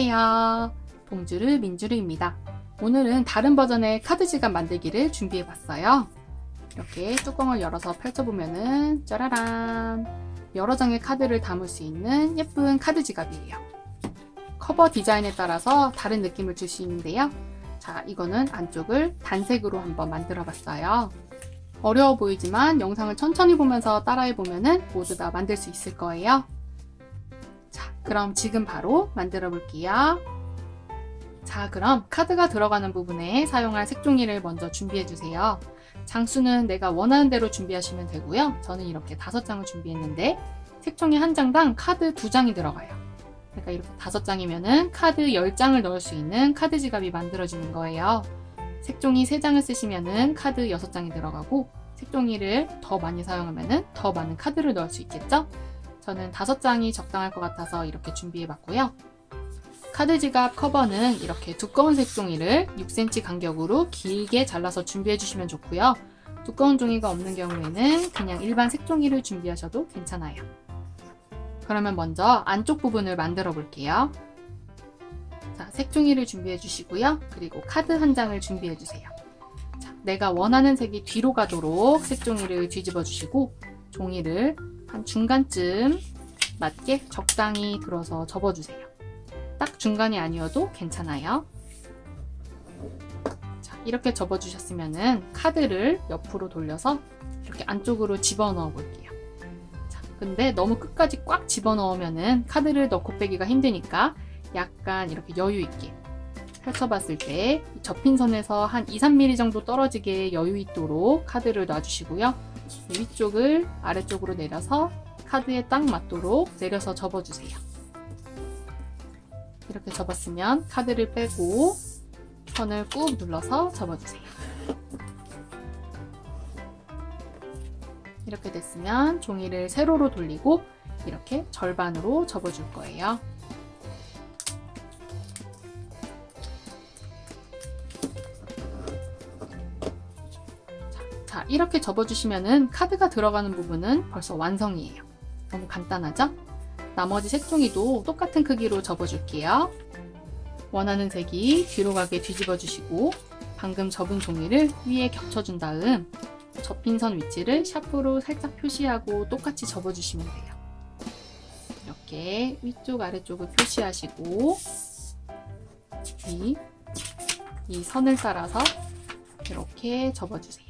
안녕하세요. 봉주르 민주르입니다. 오늘은 다른 버전의 카드 지갑 만들기를 준비해 봤어요. 이렇게 뚜껑을 열어서 펼쳐보면은 짜라란 여러 장의 카드를 담을 수 있는 예쁜 카드 지갑이에요. 커버 디자인에 따라서 다른 느낌을 줄 수 있는데요. 자, 이거는 안쪽을 단색으로 한번 만들어 봤어요. 어려워 보이지만 영상을 천천히 보면서 따라해 보면은 모두 다 만들 수 있을 거예요. 자, 그럼 지금 바로 만들어 볼게요. 자, 그럼 카드가 들어가는 부분에 사용할 색종이를 먼저 준비해 주세요. 장수는 내가 원하는 대로 준비하시면 되고요. 저는 이렇게 다섯 장을 준비했는데 색종이 한 장당 카드 두 장이 들어가요. 그러니까 이렇게 다섯 장이면은 카드 열 장을 넣을 수 있는 카드 지갑이 만들어지는 거예요. 색종이 세 장을 쓰시면은 카드 여섯 장이 들어가고 색종이를 더 많이 사용하면은 더 많은 카드를 넣을 수 있겠죠? 저는 다섯 장이 적당할 것 같아서 이렇게 준비해 봤고요. 카드 지갑 커버는 이렇게 두꺼운 색종이를 6cm 간격으로 길게 잘라서 준비해 주시면 좋고요. 두꺼운 종이가 없는 경우에는 그냥 일반 색종이를 준비하셔도 괜찮아요. 그러면 먼저 안쪽 부분을 만들어 볼게요. 자, 색종이를 준비해 주시고요. 그리고 카드 한 장을 준비해 주세요. 자, 내가 원하는 색이 뒤로 가도록 색종이를 뒤집어 주시고 종이를 한 중간쯤 맞게 적당히 들어서 접어 주세요. 딱 중간이 아니어도 괜찮아요. 자, 이렇게 접어 주셨으면은 카드를 옆으로 돌려서 이렇게 안쪽으로 집어넣어 볼게요. 자, 근데 너무 끝까지 꽉 집어넣으면은 카드를 넣고 빼기가 힘드니까 약간 이렇게 여유 있게 펼쳐봤을 때 접힌 선에서 한 2, 3mm 정도 떨어지게 여유 있도록 카드를 놔주시고요. 위쪽을 아래쪽으로 내려서 카드에 딱 맞도록 내려서 접어주세요. 이렇게 접었으면 카드를 빼고 선을 꾹 눌러서 접어주세요. 이렇게 됐으면 종이를 세로로 돌리고 이렇게 절반으로 접어줄 거예요. 이렇게 접어주시면은 카드가 들어가는 부분은 벌써 완성이에요. 너무 간단하죠? 나머지 색종이도 똑같은 크기로 접어줄게요. 원하는 색이 뒤로 가게 뒤집어 주시고 방금 접은 종이를 위에 겹쳐준 다음 접힌 선 위치를 샤프로 살짝 표시하고 똑같이 접어주시면 돼요. 이렇게 위쪽 아래쪽을 표시하시고 이, 이 선을 따라서 이렇게 접어주세요.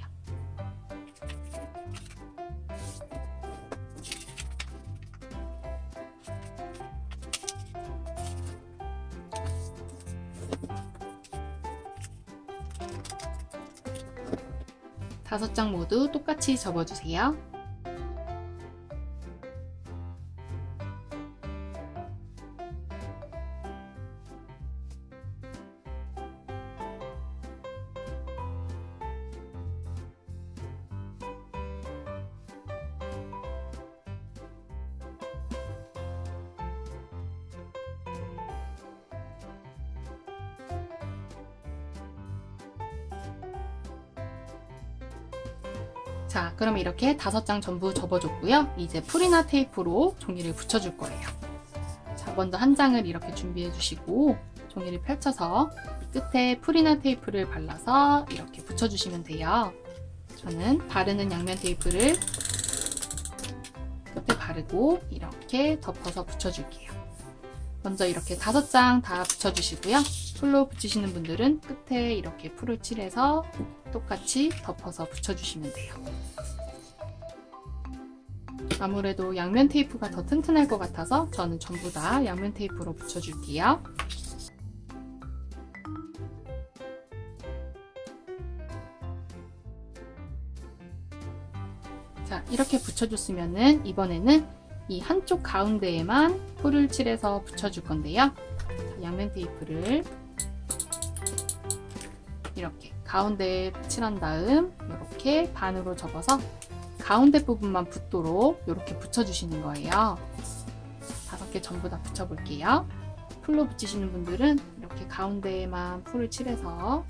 다섯 장 모두 똑같이 접어주세요. 자, 그럼 이렇게 다섯 장 전부 접어줬고요. 이제 풀이나 테이프로 종이를 붙여줄 거예요. 자, 먼저 한 장을 이렇게 준비해 주시고 종이를 펼쳐서 끝에 풀이나 테이프를 발라서 이렇게 붙여주시면 돼요. 저는 바르는 양면 테이프를 끝에 바르고 이렇게 덮어서 붙여줄게요. 먼저 이렇게 다섯 장 다 붙여주시고요. 풀로 붙이시는 분들은 끝에 이렇게 풀을 칠해서 똑같이 덮어서 붙여주시면 돼요. 아무래도 양면 테이프가 더 튼튼할 것 같아서 저는 전부 다 양면 테이프로 붙여줄게요. 자, 이렇게 붙여줬으면은 이번에는 이 한쪽 가운데에만 풀을 칠해서 붙여줄 건데요. 자, 양면 테이프를 이렇게 가운데에 칠한 다음 이렇게 반으로 접어서 가운데 부분만 붙도록 이렇게 붙여주시는 거예요. 다섯 개 전부 다 붙여볼게요. 풀로 붙이시는 분들은 이렇게 가운데에만 풀을 칠해서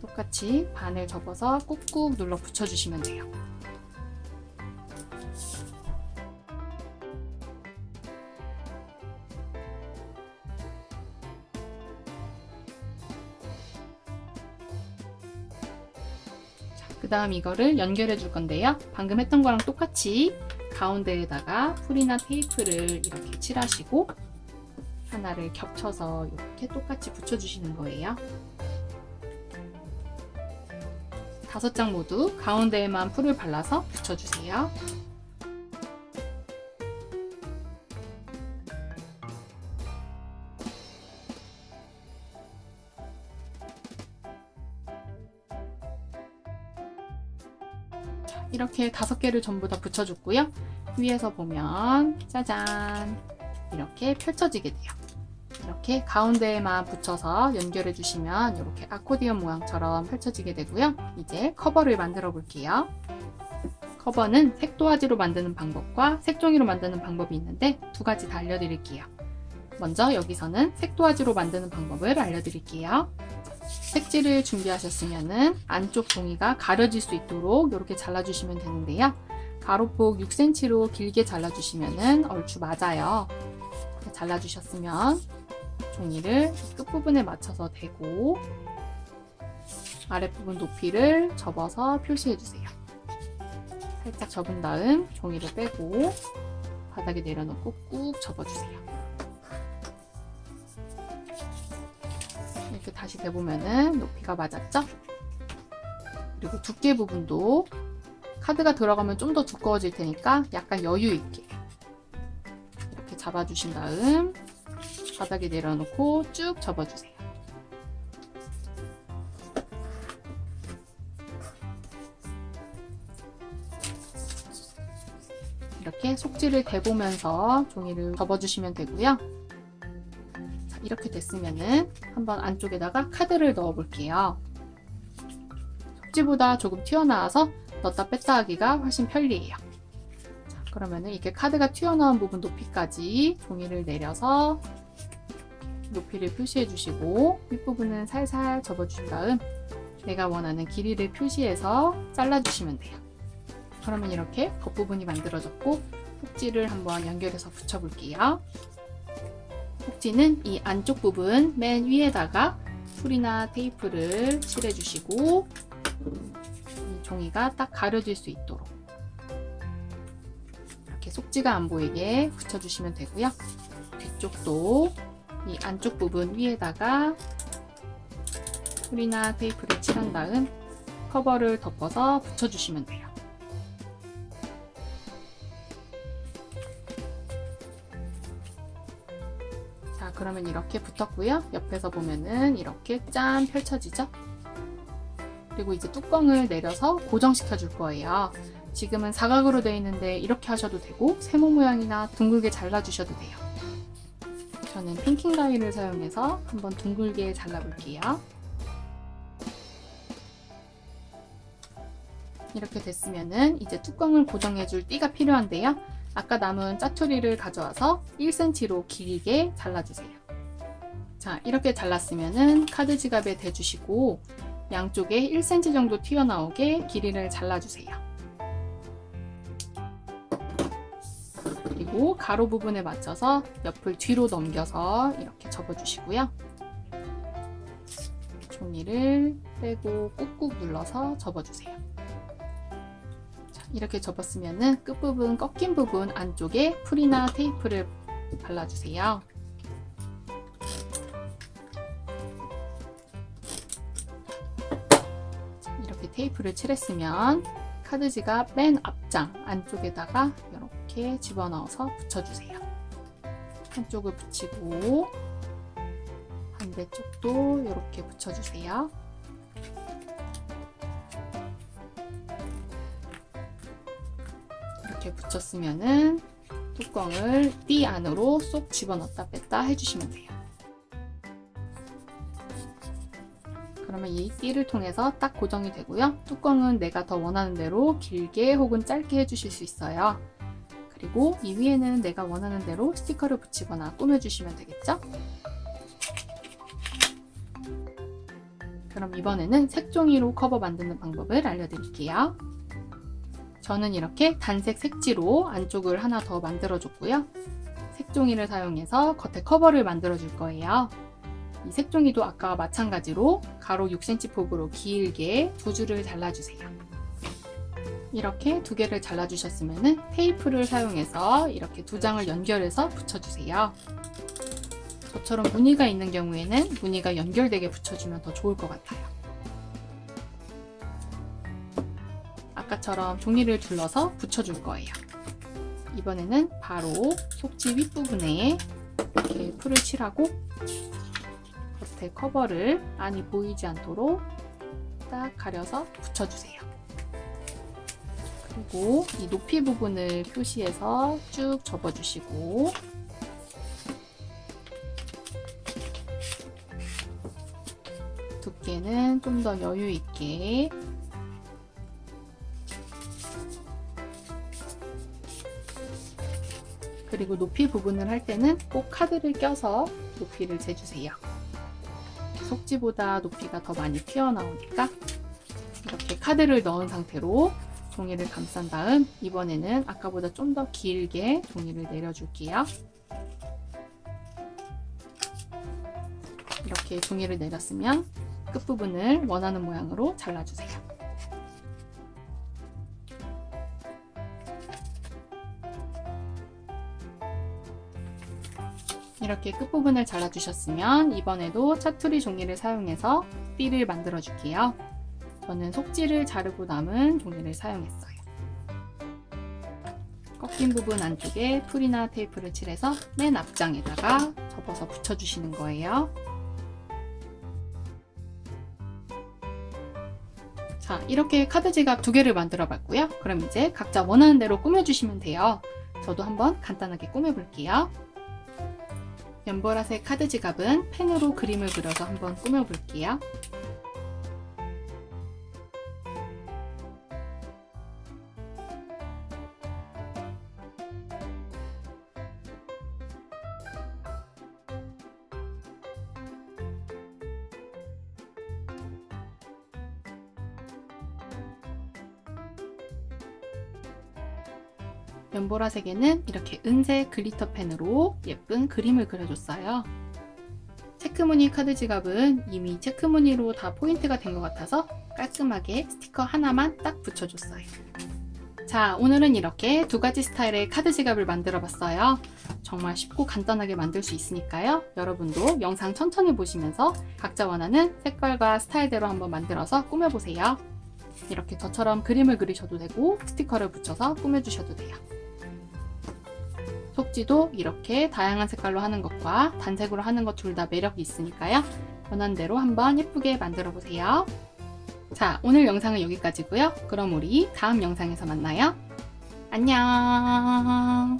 똑같이 반을 접어서 꾹꾹 눌러 붙여주시면 돼요. 그 다음 이거를 연결해 줄 건데요. 방금 했던 거랑 똑같이 가운데에다가 풀이나 테이프를 이렇게 칠하시고 하나를 겹쳐서 이렇게 똑같이 붙여주시는 거예요. 다섯 장 모두 가운데에만 풀을 발라서 붙여주세요. 이렇게 다섯 개를 전부 다 붙여줬고요. 위에서 보면 짜잔 이렇게 펼쳐지게 돼요. 이렇게 가운데에만 붙여서 연결해 주시면 이렇게 아코디언 모양처럼 펼쳐지게 되고요. 이제 커버를 만들어 볼게요. 커버는 색도화지로 만드는 방법과 색종이로 만드는 방법이 있는데 두 가지 다 알려드릴게요. 먼저 여기서는 색도화지로 만드는 방법을 알려드릴게요. 색지를 준비하셨으면 안쪽 종이가 가려질 수 있도록 이렇게 잘라주시면 되는데요. 가로폭 6cm로 길게 잘라주시면 얼추 맞아요. 잘라주셨으면 종이를 끝부분에 맞춰서 대고 아랫부분 높이를 접어서 표시해주세요. 살짝 접은 다음 종이를 빼고 바닥에 내려놓고 꾹 접어주세요. 이렇게 다시 대보면은 높이가 맞았죠? 그리고 두께 부분도 카드가 들어가면 좀 더 두꺼워질 테니까 약간 여유 있게 이렇게 잡아주신 다음 바닥에 내려놓고 쭉 접어주세요. 이렇게 속지를 대보면서 종이를 접어주시면 되고요. 자, 이렇게 됐으면은 한번 안쪽에다가 카드를 넣어 볼게요. 속지보다 조금 튀어나와서 넣었다 뺐다 하기가 훨씬 편리해요. 자, 그러면은 이렇게 카드가 튀어나온 부분 높이까지 종이를 내려서 높이를 표시해 주시고 윗부분은 살살 접어 주신 다음 내가 원하는 길이를 표시해서 잘라 주시면 돼요. 그러면 이렇게 겉부분이 만들어졌고 꼭지를 한번 연결해서 붙여 볼게요. 꼭지는 이 안쪽 부분 맨 위에다가 풀이나 테이프를 칠해 주시고 이 종이가 딱 가려질 수 있도록 이렇게 속지가 안 보이게 붙여주시면 되고요. 뒤쪽도 이 안쪽 부분 위에다가 풀이나 테이프를 칠한 다음 커버를 덮어서 붙여주시면 돼요. 자, 그러면 이렇게 붙었고요. 옆에서 보면은 이렇게 짠 펼쳐지죠? 그리고 이제 뚜껑을 내려서 고정시켜 줄 거예요. 지금은 사각으로 되어 있는데 이렇게 하셔도 되고 세모 모양이나 둥글게 잘라 주셔도 돼요. 저는 핑킹 가위를 사용해서 한번 둥글게 잘라 볼게요. 이렇게 됐으면은 이제 뚜껑을 고정해 줄 띠가 필요한데요. 아까 남은 짜투리를 가져와서 1cm로 길게 잘라주세요. 자, 이렇게 잘랐으면은 카드 지갑에 대주시고 양쪽에 1cm 정도 튀어나오게 길이를 잘라주세요. 그리고 가로 부분에 맞춰서 옆을 뒤로 넘겨서 이렇게 접어주시고요. 종이를 빼고 꾹꾹 눌러서 접어주세요. 자, 이렇게 접었으면은 끝부분 꺾인 부분 안쪽에 풀이나 테이프를 발라주세요. 자, 이렇게 테이프를 칠했으면 카드 지갑 맨 앞장 안쪽에다가 이렇게 집어넣어서 붙여주세요. 한쪽을 붙이고 반대쪽도 이렇게 붙여주세요. 붙였으면은 뚜껑을 띠 안으로 쏙 집어넣었다 뺐다 해주시면 돼요. 그러면 이 띠를 통해서 딱 고정이 되고요. 뚜껑은 내가 더 원하는 대로 길게 혹은 짧게 해주실 수 있어요. 그리고 이 위에는 내가 원하는 대로 스티커를 붙이거나 꾸며주시면 되겠죠? 그럼 이번에는 색종이로 커버 만드는 방법을 알려드릴게요. 저는 이렇게 단색 색지로 안쪽을 하나 더 만들어줬고요. 색종이를 사용해서 겉에 커버를 만들어줄 거예요. 이 색종이도 아까와 마찬가지로 가로 6cm 폭으로 길게 두 줄을 잘라주세요. 이렇게 두 개를 잘라주셨으면 테이프를 사용해서 이렇게 두 장을 연결해서 붙여주세요. 저처럼 무늬가 있는 경우에는 무늬가 연결되게 붙여주면 더 좋을 것 같아요. 아까처럼 종이를 둘러서 붙여줄 거예요. 이번에는 바로 속지 윗부분에 이렇게 풀을 칠하고 겉에 커버를 안이 보이지 않도록 딱 가려서 붙여주세요. 그리고 이 높이 부분을 표시해서 쭉 접어주시고 두께는 좀 더 여유 있게 그리고 높이 부분을 할 때는 꼭 카드를 껴서 높이를 재주세요. 속지보다 높이가 더 많이 튀어나오니까 이렇게 카드를 넣은 상태로 종이를 감싼 다음 이번에는 아까보다 좀 더 길게 종이를 내려줄게요. 이렇게 종이를 내렸으면 끝부분을 원하는 모양으로 잘라주세요. 이렇게 끝부분을 잘라주셨으면 이번에도 차투리 종이를 사용해서 띠를 만들어 줄게요. 저는 속지를 자르고 남은 종이를 사용했어요. 꺾인 부분 안쪽에 풀이나 테이프를 칠해서 맨 앞장에다가 접어서 붙여주시는 거예요. 자, 이렇게 카드 지갑 두 개를 만들어 봤고요. 그럼 이제 각자 원하는 대로 꾸며주시면 돼요. 저도 한번 간단하게 꾸며볼게요. 연보라색 카드 지갑은 펜으로 그림을 그려서 한번 꾸며볼게요. 연보라색에는 이렇게 은색 글리터 펜으로 예쁜 그림을 그려줬어요. 체크무늬 카드 지갑은 이미 체크무늬로 다 포인트가 된 것 같아서 깔끔하게 스티커 하나만 딱 붙여줬어요. 자, 오늘은 이렇게 두 가지 스타일의 카드 지갑을 만들어 봤어요. 정말 쉽고 간단하게 만들 수 있으니까요. 여러분도 영상 천천히 보시면서 각자 원하는 색깔과 스타일대로 한번 만들어서 꾸며보세요. 이렇게 저처럼 그림을 그리셔도 되고 스티커를 붙여서 꾸며주셔도 돼요. 속지도 이렇게 다양한 색깔로 하는 것과 단색으로 하는 것 둘 다 매력이 있으니까요. 원하는 대로 한번 예쁘게 만들어 보세요. 자, 오늘 영상은 여기까지고요. 그럼 우리 다음 영상에서 만나요. 안녕.